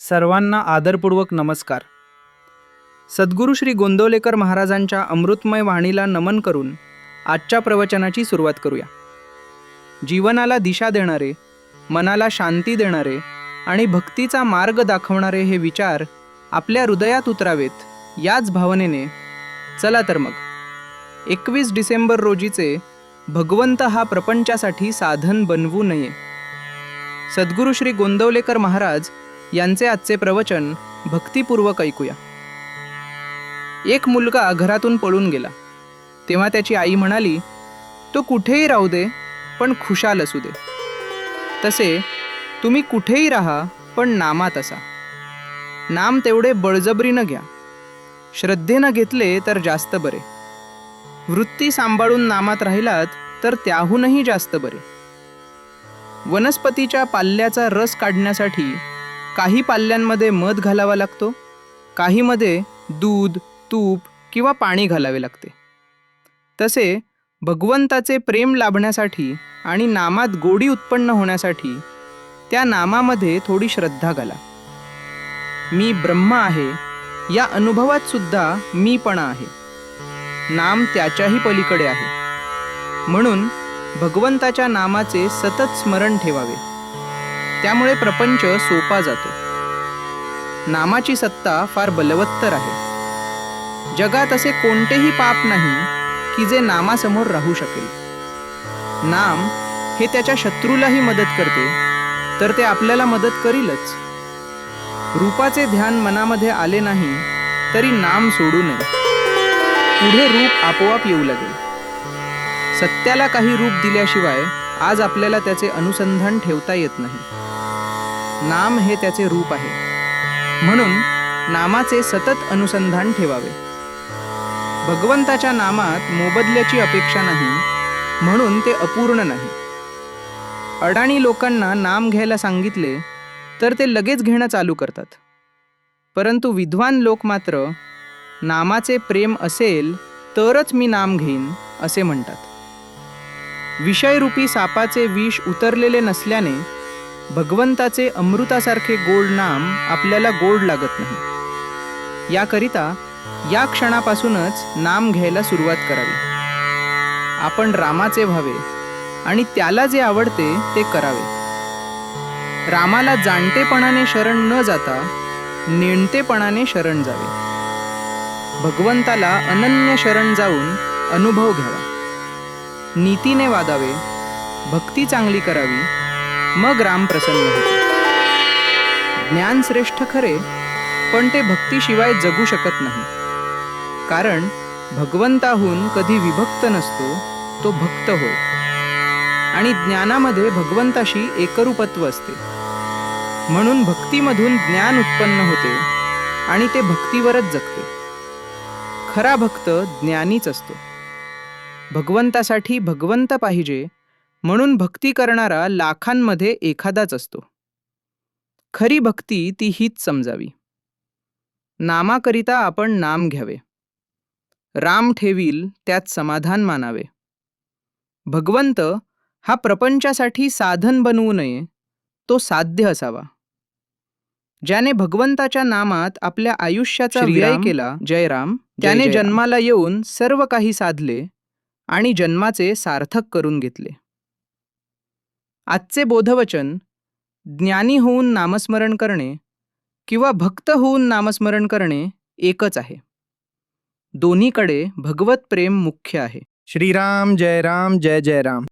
सर्वांना आदरपूर्वक नमस्कार. सद्गुरू श्री गोंदवलेकर महाराजांच्या अमृतमय वाणीला नमन करून आजच्या प्रवचनाची सुरुवात करूया. जीवनाला दिशा देणारे मनाला शांती देणारे आणि भक्तीचा मार्ग दाखवणारे हे विचार आपल्या हृदयात उतरावेत याच भावनेने चला तर मग. एकवीस डिसेंबर रोजीचे भगवंत हा प्रपंचासाठी साधन बनवू नये. सद्गुरू श्री गोंदवलेकर महाराज यांचे आजचे प्रवचन भक्तिपूर्वक ऐकूया. एक मुलगा घरातून पळून गेला. तेव्हा त्याची आई म्हणाली तो कुठेही राहू दे पण खुशाल असू दे. तसे तुम्ही कुठेही राहा पण नामात असा. नाम तेवढे बळजबरीनं घ्या. श्रद्धेनं घेतले तर जास्त बरे. वृत्ती सांभाळून नामात राहिलात तर त्याहूनही जास्त बरे. वनस्पतीच्या पाल्याचा रस काढण्यासाठी काही पाल्यांमध्ये मध घालावा लागतो काहीमध्ये दूध तूप किंवा पाणी घालावे लागते. तसे भगवंताचे प्रेम लाभण्यासाठी आणि नामात गोडी उत्पन्न होण्यासाठी त्या नामामध्ये थोडी श्रद्धा घाला. मी ब्रह्म आहे या अनुभवात सुद्धा मीपणा आहे. नाम त्याच्याही पलीकडे आहे. म्हणून भगवंताच्या नामाचे सतत स्मरण ठेवावे. त्यामुळे प्रपंच सोपा जातो. नामाची सत्ता फार बलवत्तर आहे. जगात असे कोणतेही पाप नाही की जे नामासमोर राहू शकेल. नाम हे त्याच्या शत्रूलाही मदत करते तर ते आपल्याला मदत करीलच. रूपाचे ध्यान मनामध्ये आले नाही तरी नाम सोडू नये. पुढे रूप आपोआप येऊ लागेल. सत्याला काही रूप दिल्याशिवाय आज आपल्याला त्याचे अनुसंधान ठेवता येत नाही. नाम हे त्याचे रूप आहे. म्हणून नामाचे सतत अनुसंधान ठेवावे. भगवंताच्या नामात मोबदल्याची अपेक्षा नाही म्हणून ते अपूर्ण नाही. अडाणी लोकांना नाम घ्यायला सांगितले तर ते लगेच घेणं चालू करतात. परंतु विद्वान लोक मात्र नामाचे प्रेम असेल तरच मी नाम घेईन असे म्हणतात. विषयरूपी सापाचे विष उतरलेले नसल्याने भगवंताचे अमृतासारखे गोड नाम आपल्याला गोड लागत नाही. याकरिता या क्षणापासूनच नाम घ्यायला सुरुवात करावी. आपण रामाचे व्हावे आणि त्याला जे आवडते ते करावे. रामाला जाणतेपणाने शरण न जाता नेणतेपणाने शरण जावे. भगवंताला अनन्य शरण जाऊन अनुभव घ्यावा. नीतीने वादावे भक्ती चांगली करावी मग राम प्रसन्न होते. ज्ञान श्रेष्ठ खरे पण ते भक्तीशिवाय जगू शकत नाही. कारण भगवंताहून कधी विभक्त नसतो तो भक्त होय. आणि ज्ञानामध्ये भगवंताशी एकरूपत्व असते. म्हणून भक्तीमधून ज्ञान उत्पन्न होते आणि ते भक्तीवरच जगते. खरा भक्त ज्ञानीच असतो. भगवंतासाठी भगवंत पाहिजे म्हणून भक्ती करणारा लाखांमध्ये एखादाच असतो. खरी भक्ती ती हीच समजावी. नामाकरिता आपण नाम घ्यावे. राम ठेवील त्यात समाधान मानावे. भगवंत हा प्रपंचासाठी साधन बनवू नये तो साध्य असावा. ज्याने भगवंताच्या नामात आपल्या आयुष्याचा श्रीराम, केला जयराम त्याने जय राम. जन्माला येऊन सर्व काही साधले आणि जन्माचे सार्थक करून घेतले. आजचे बोधवचन ज्ञानी होऊन नामस्मरण करणे किंवा भक्त होऊन नामस्मरण करणे एकच आहे. दोन्हीकडे भगवत प्रेम मुख्य आहे. श्रीराम जय राम जय जय राम.